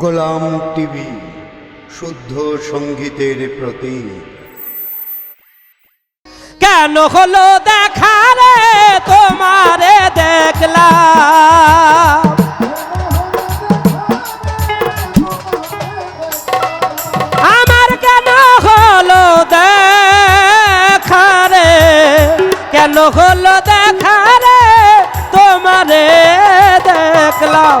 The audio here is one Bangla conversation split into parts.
গোলাম টিভি, শুদ্ধ সঙ্গীতের প্রতি। কেন হলো দেখা রে? তোমারে দেখলাম। আমার কেন হলো দেখা রে? কেন হলো দেখা রে? তোমারে দেখলাম।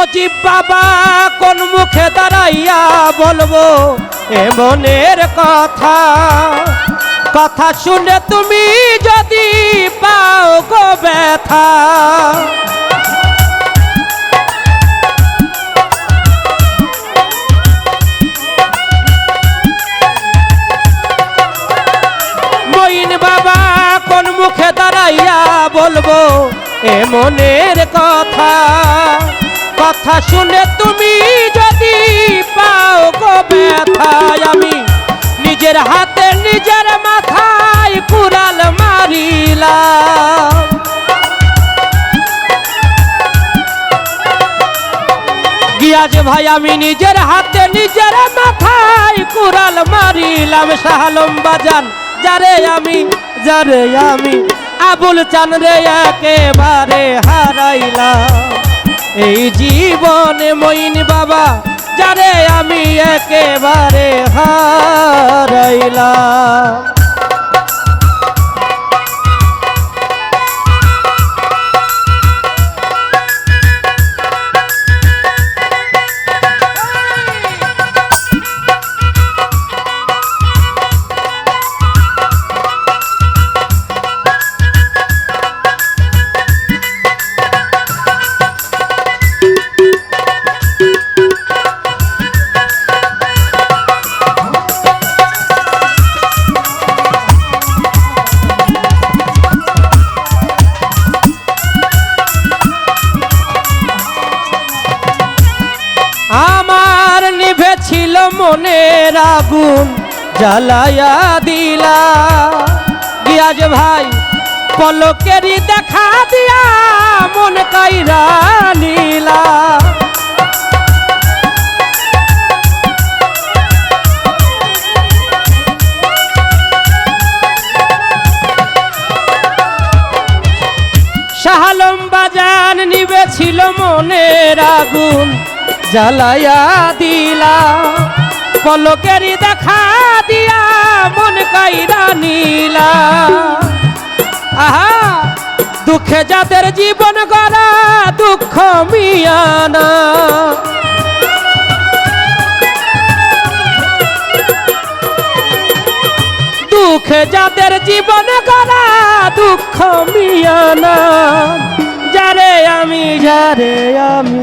মজিব বাবা কোন মুখে দাঁড়াইয়া বলব এমনের কথা। কথা শুনে তুমি যদি পাও গো ব্যথা। বাবা কোন মুখে দাঁড়াইয়া বলব এমনের কথা। কথা শুনে তুমি যদি পাও গো ব্যথায়, আমি নিজের হাতে নিজের মাথায় কুড়াল মারিলাম। গিয়াজ ভাই, আমি নিজের হাতে নিজের মাথায় কুড়াল মারিলাম। শাহালম বাজান যারে আমি যারে আমি আবুল চান রে একেবারে হারাইলাম। এই জীবনে মইন বাবা যারে আমি একেবারে হারাইলাম। মনের আগুন জ্বালায়া দিলা। গিয়াজ ভাই, পলকেরই দেখা দিয়া মন কাইরা নীলা। শাহালম বাজান নিবেছিল মনের আগুন জ্বালায়া দিলা। পলকেরই দেখা দিয়া মন কাইরা নীলা। আহা, দুঃখে যাদের জীবন গড়া, দুঃখ মিয়ানা দুঃখে যাদের জীবন গড়া, দুঃখ মিয়ানা যারে আমি যারে আমি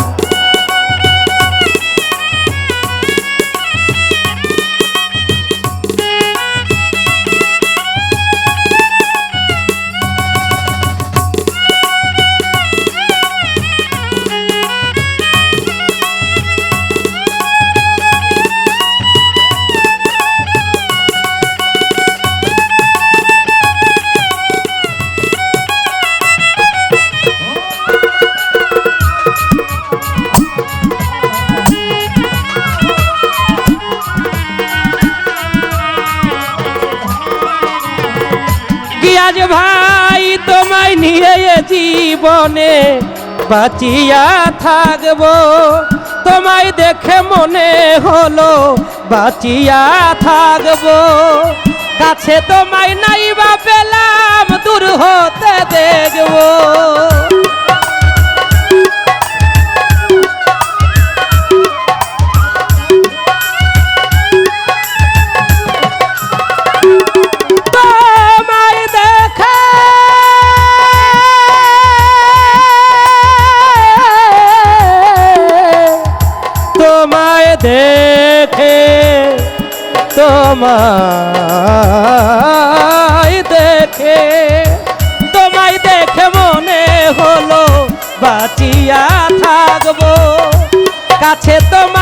ভাই, তোমায় নিয়ে জীবনে বাঁচিয়া থাকব। তোমায় দেখে মনে হলো বাঁচিয়া থাকব। কাছে তোমায় নাই বা পেলাম, দূর হতে তোমায় দেখে তোমায় দেখে তোমায় দেখে মনে হলো বাঁচিয়া থাকব। কাছে তোমায়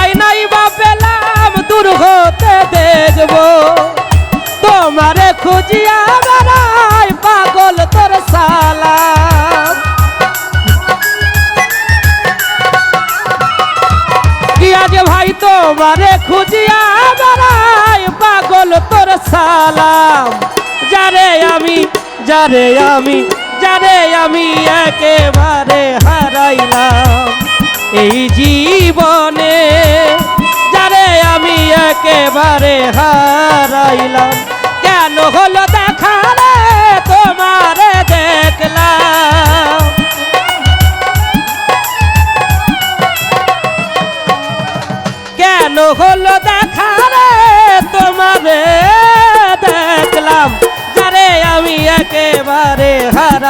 তোমারে খুঁজিয়া বেড়াই পাগল তোর সালাম। যারে আমি যারে আমি যারে আমি একেবারে হারাইলাম। এই জীবনে যারে আমি একেবারে হারাইলাম। কেন হলো দেখা তোমারে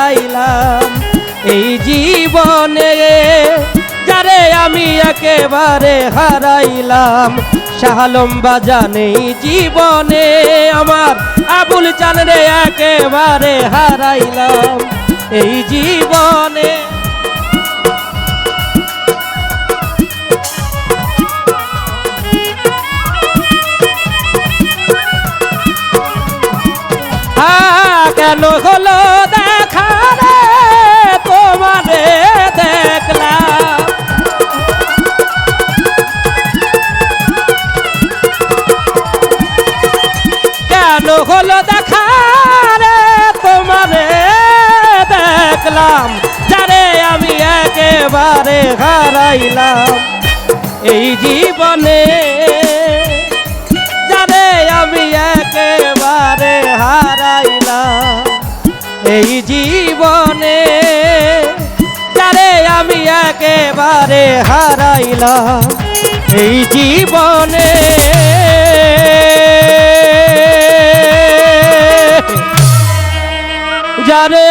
হারাইলাম এই জীবনে যারে আমি একেবারে হারাইলাম। শাহালম বাজানে জীবনে আমার আবুল চান রে একেবারে হারাইলাম। এই জীবনে একেবারে হারাইলাম। এই জীবনে যারে আমি একেবারে হারাইলাম। এই জীবনে যারে আমি একেবারে হারাইলাম। এই জীবনে যারে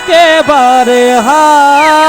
একেবারে হারাইলা।